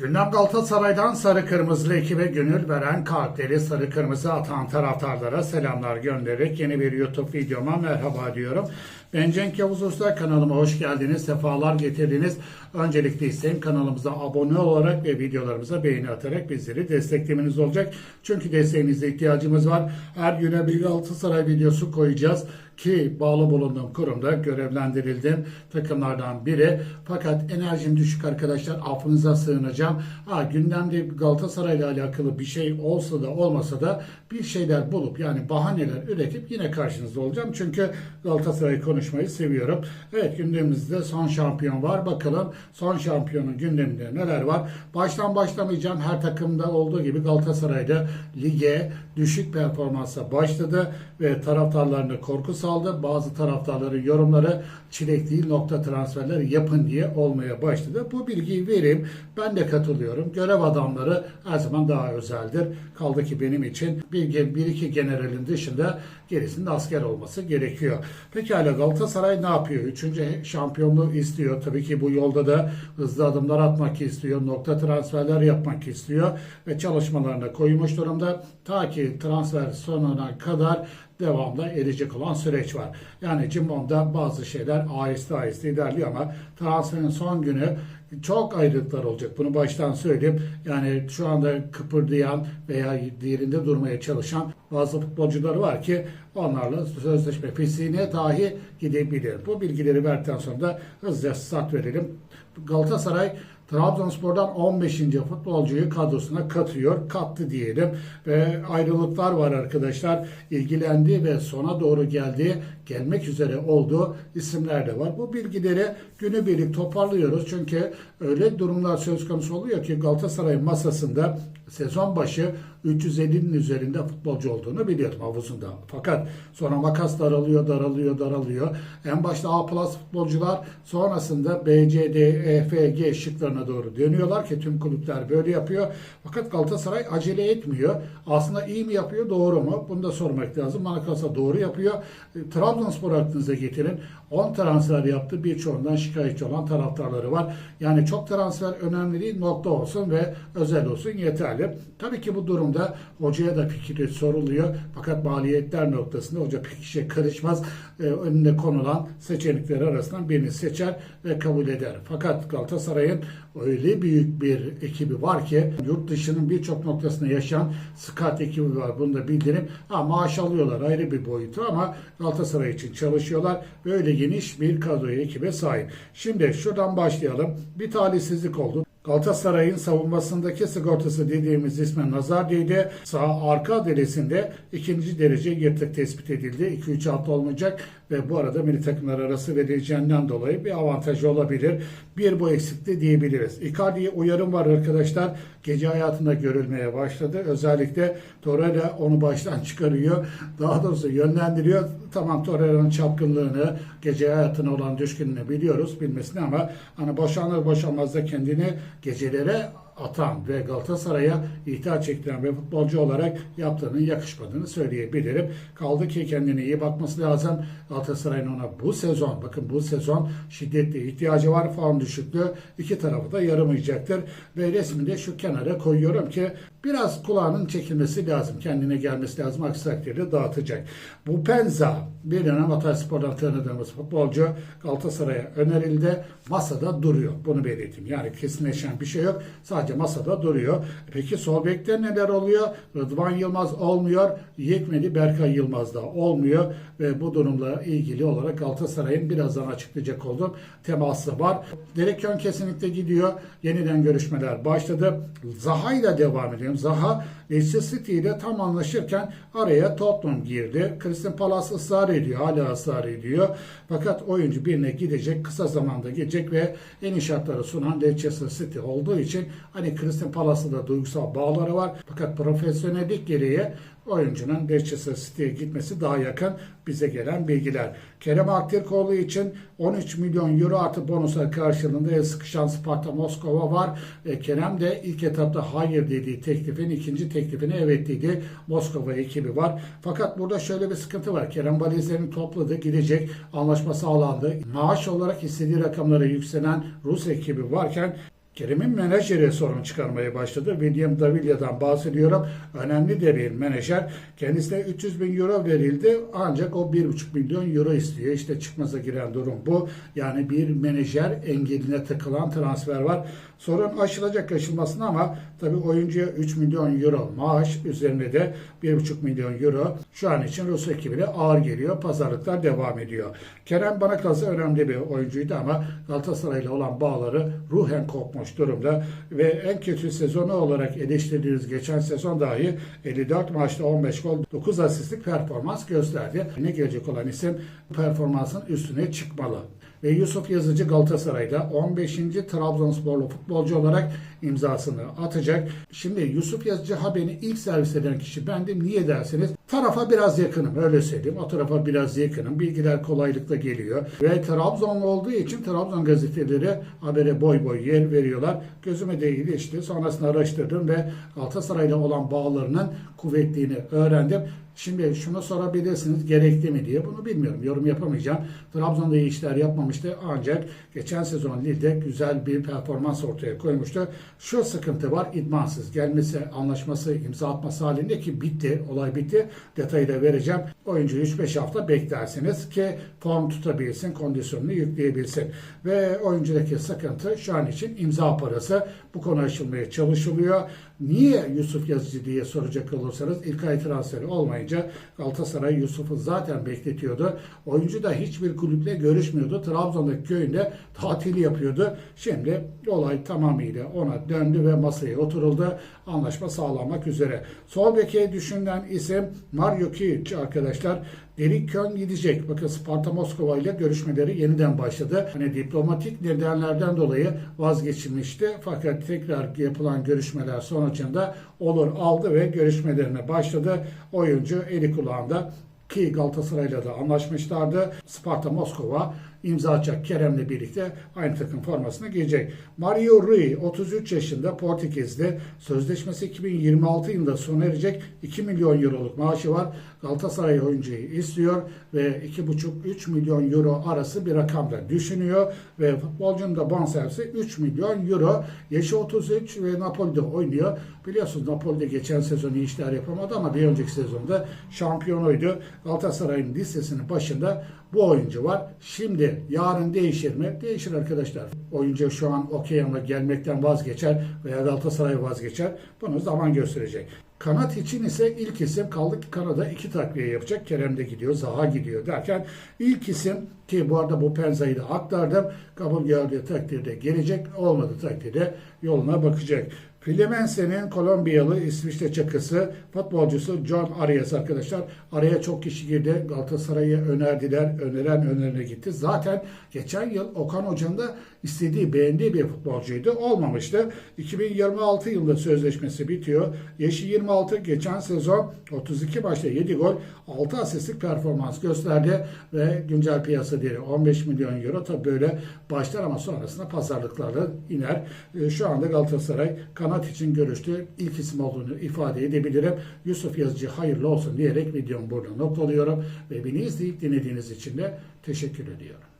Gündem Galatasaray'dan sarı kırmızılı ekibe gönül veren kalpleri sarı kırmızı atan taraftarlara selamlar göndererek yeni bir YouTube videoma merhaba diyorum. Ben Cenk Yavuz Usta kanalıma hoş geldiniz, sefalar getirdiniz. Öncelikle isteğim kanalımıza abone olarak ve videolarımıza beğeni atarak bizleri desteklemeniz olacak. Çünkü desteğinize ihtiyacımız var. Her güne bir Galatasaray videosu koyacağız ki bağlı bulunduğum kurumda görevlendirildim takımlardan biri. Fakat enerjim düşük arkadaşlar affınıza sığınacağım. Ha, gündemde Galatasaray ile alakalı bir şey olsa da olmasa da bir şeyler bulup yani bahaneler üretip yine karşınızda olacağım. Çünkü Galatasaray konuşmayı seviyorum. Evet gündemimizde son şampiyon var. Bakalım son şampiyonun gündeminde neler var. Baştan başlamayacağım. Her takımda olduğu gibi Galatasaray'da lige düşük performansa başladı ve taraftarlarını korku saldı. Bazı taraftarların yorumları çilek değil nokta transferler yapın diye olmaya başladı. Bu bilgiyi vereyim. Ben de katılıyorum. Görev adamları her zaman daha özeldir. Kaldı ki benim için bir, bir iki generalin dışında gerisinde asker olması gerekiyor. Pekala Galatasaray ne yapıyor? Üçüncü şampiyonluğu istiyor. Tabii ki bu yolda da hızlı adımlar atmak istiyor. Nokta transferler yapmak istiyor. Ve çalışmalarına koymuş durumda. Ta ki transfer sonuna kadar devamlı edecek olan süreç var. Yani Cimbom'da bazı şeyler aheste aheste ilerliyor ama transferin son günü çok ayrılıklar olacak. Bunu baştan söyleyeyim. Yani şu anda kıpırdayan veya yerinde durmaya çalışan bazı futbolcular var ki onlarla sözleşme pisliğine dahi gidebilir. Bu bilgileri verdikten sonra da hızlıca start verelim. Galatasaray Trabzonspor'dan 15. futbolcuyu kadrosuna katıyor. Kattı diyelim. Ve ayrılıklar var arkadaşlar. İlgilendi ve sona doğru geldi. Gelmek üzere olduğu isimler de var. Bu bilgileri günübirlik toparlıyoruz. Çünkü öyle durumlar söz konusu oluyor ki Galatasaray masasında sezon başı 350'nin üzerinde futbolcu olduğunu biliyordum havuzunda. Fakat sonra makas daralıyor, daralıyor, daralıyor. En başta A plus futbolcular sonrasında B, C, D, E, F, G şıklarına doğru dönüyorlar ki tüm kulüpler böyle yapıyor. Fakat Galatasaray acele etmiyor. Aslında iyi mi yapıyor, doğru mu? Bunu da sormak lazım. Kalırsa doğru yapıyor. E, Trabzonspor aklınıza getirin. 10 transfer yaptı. Birçoğundan şikayetçi olan taraftarları var. Yani çok transfer önemli değil. Nokta olsun ve özel olsun yeterli. Tabii ki bu durumda hocaya da fikri soruluyor. Fakat maliyetler noktasında hoca pek işe karışmaz. Ee, önüne konulan seçenekler arasından birini seçer ve kabul eder. Fakat Galatasaray'ın öyle büyük bir ekibi var ki yurt dışının birçok noktasında yaşayan scout ekibi var. Bunu da bildirim. Ha, maaş alıyorlar ayrı bir boyutu ama Galatasaray için çalışıyorlar. Böyle geniş bir kadroya ekibe sahip. Şimdi şuradan başlayalım. Bir talihsizlik oldu. Galatasaray'ın savunmasındaki sigortası dediğimiz isme nazar değdi. Sağ arka deresinde ikinci derece yırtık tespit edildi. 2-3 hafta olmayacak ve bu arada milli takımlar arası verileceğinden dolayı bir avantajı olabilir. Bir bu eksikti diyebiliriz. Icardi'ye uyarım var arkadaşlar. Gece hayatında görülmeye başladı. Özellikle Torreira onu baştan çıkarıyor. Daha doğrusu yönlendiriyor. Tamam Torreira'nın çapkınlığını, gece hayatına olan düşkünlüğünü biliyoruz bilmesini ama hani boşanır boşanmaz da kendini gecelere atan ve Galatasaray'a ihtiyaç çektiren bir futbolcu olarak yaptığının yakışmadığını söyleyebilirim. Kaldı ki kendine iyi bakması lazım. Galatasaray'ın ona bu sezon, bakın bu sezon şiddetli ihtiyacı var. Form düşüklüğü iki tarafı da yaramayacaktır. Ve resmini de şu kenara koyuyorum ki biraz kulağının çekilmesi lazım. Kendine gelmesi lazım. Aksi takdirde dağıtacak. Bu Penza bir dönem Hatayspor'dan tanıdığımız futbolcu Galatasaray'a önerildi. Masada duruyor. Bunu belirteyim. Yani kesinleşen bir şey yok. Sadece masada duruyor. Peki sol bekte neler oluyor? Rıdvan Yılmaz olmuyor. Yekmeli Berkay Yılmaz da olmuyor. Ve bu durumla ilgili olarak Galatasaray'ın birazdan açıklayacak olduğum teması var. Derek Yön kesinlikle gidiyor. Yeniden görüşmeler başladı. Zaha ile devam edelim. Zaha Leicester City ile tam anlaşırken araya Tottenham girdi. Crystal Palace ısrar ediyor. Hala ısrar ediyor. Fakat oyuncu birine gidecek. Kısa zamanda gelecek ve en iyi şartları sunan Leicester City olduğu için hani Crystal Palace'da da duygusal bağları var. Fakat profesyonellik gereği oyuncunun Leicester City'ye gitmesi daha yakın bize gelen bilgiler. Kerem Aktürkoğlu için 13 milyon euro artı bonusa karşılığında el sıkışan Sparta Moskova var. E, Kerem de ilk etapta hayır dediği teklifin ikinci teklifine evet dedi. Moskova ekibi var. Fakat burada şöyle bir sıkıntı var. Kerem valizlerini topladı, gidecek. Anlaşma sağlandı. Maaş olarak istediği rakamlara yükselen Rus ekibi varken Kerem'in menajeri sorun çıkarmaya başladı. William Davilya'dan bahsediyorum. Önemli de bir menajer. Kendisine 300 bin euro verildi ancak o 1,5 milyon euro istiyor. İşte çıkmaza giren durum bu. Yani bir menajer engeline takılan transfer var. Sorun aşılacak aşılmasına ama tabii oyuncuya 3 milyon euro maaş üzerine de 1,5 milyon euro şu an için Rus ekibine ağır geliyor. Pazarlıklar devam ediyor. Kerem bana kalsa önemli bir oyuncuydu ama Galatasaray'la olan bağları ruhen kopmuş durumda. Ve en kötü sezonu olarak eleştirdiğiniz geçen sezon dahi 54 maçta 15 gol 9 asistlik performans gösterdi. Ne gelecek olan isim? Performansın üstüne çıkmalı Yusuf Yazıcı Galatasaray'da 15. Trabzonsporlu futbolcu olarak imzasını atacak. Şimdi Yusuf Yazıcı haberini ilk servis eden kişi bendim. Niye derseniz tarafa biraz yakınım öyle söyleyeyim. O tarafa biraz yakınım. Bilgiler kolaylıkla geliyor. Ve Trabzonlu olduğu için Trabzon gazeteleri habere boy boy yer veriyorlar. Gözüme de ilişti. Sonrasında araştırdım ve Galatasaray'la olan bağlarının kuvvetliğini öğrendim. Şimdi şunu sorabilirsiniz gerekli mi diye. Bunu bilmiyorum. Yorum yapamayacağım. Trabzon'da iyi işler yapmamıştı. Ancak geçen sezon Lille'de güzel bir performans ortaya koymuştu. Şu sıkıntı var. idmansız gelmesi, anlaşması, imza atması halinde ki bitti. Olay bitti. Detayı da vereceğim. Oyuncu 3-5 hafta beklersiniz ki form tutabilsin, kondisyonunu yükleyebilsin. Ve oyuncudaki sıkıntı şu an için imza parası. Bu konu aşılmaya çalışılıyor. Niye Yusuf Yazıcı diye soracak olursanız ilk ay transferi olmayınca Galatasaray Yusuf'u zaten bekletiyordu. Oyuncu da hiçbir kulüple görüşmüyordu. Trabzon'daki köyünde tatil yapıyordu. Şimdi olay tamamıyla ona döndü ve masaya oturuldu. Anlaşma sağlanmak üzere. Sol beke isim Mario Kic arkadaşlar. Derik Köln gidecek. Bakın Sparta Moskova ile görüşmeleri yeniden başladı. Hani diplomatik nedenlerden dolayı vazgeçilmişti. Fakat tekrar yapılan görüşmeler sonucunda olur aldı ve görüşmelerine başladı. Oyuncu eli kulağında ki Galatasaray'la da anlaşmışlardı. Sparta Moskova imza atacak Kerem'le birlikte aynı takım formasını giyecek. Mario Rui 33 yaşında Portekiz'de sözleşmesi 2026 yılında sona erecek 2 milyon euroluk maaşı var. Galatasaray oyuncuyu istiyor ve 2,5-3 milyon euro arası bir rakamda düşünüyor ve futbolcunun da bonservisi 3 milyon euro. Yaşı 33 ve Napoli'de oynuyor. Biliyorsunuz Napoli'de geçen sezon iyi işler yapamadı ama bir önceki sezonda şampiyonuydu. Galatasaray'ın listesinin başında bu oyuncu var. Şimdi yarın değişir mi? Değişir arkadaşlar. Oyuncu şu an okey ama gelmekten vazgeçer veya Galatasaray vazgeçer. Bunu zaman gösterecek. Kanat için ise ilk isim kaldı ki Kanada iki takviye yapacak. Kerem de gidiyor, Zaha gidiyor derken ilk isim ki bu arada bu Penza'yı da aktardım. Kabul gördüğü takdirde gelecek, olmadı takdirde yoluna bakacak. Fluminense'nin Kolombiyalı İsviçre çakısı futbolcusu John Arias arkadaşlar. Araya çok kişi girdi. Galatasaray'a önerdiler. Öneren önlerine gitti. Zaten geçen yıl Okan Hoca'nın da istediği, beğendiği bir futbolcuydu. Olmamıştı. 2026 yılında sözleşmesi bitiyor. Yaşı 26. Geçen sezon 32 maçta 7 gol, 6 asistlik performans gösterdi ve güncel piyasa değeri 15 milyon euro. Tabi böyle başlar ama sonrasında pazarlıklarla iner. E, Şu anda Galatasaray kanat için görüştüğü ilk isim olduğunu ifade edebilirim. Yusuf Yazıcı hayırlı olsun diyerek videomu burada noktalıyorum ve beni izleyip dinlediğiniz için de teşekkür ediyorum.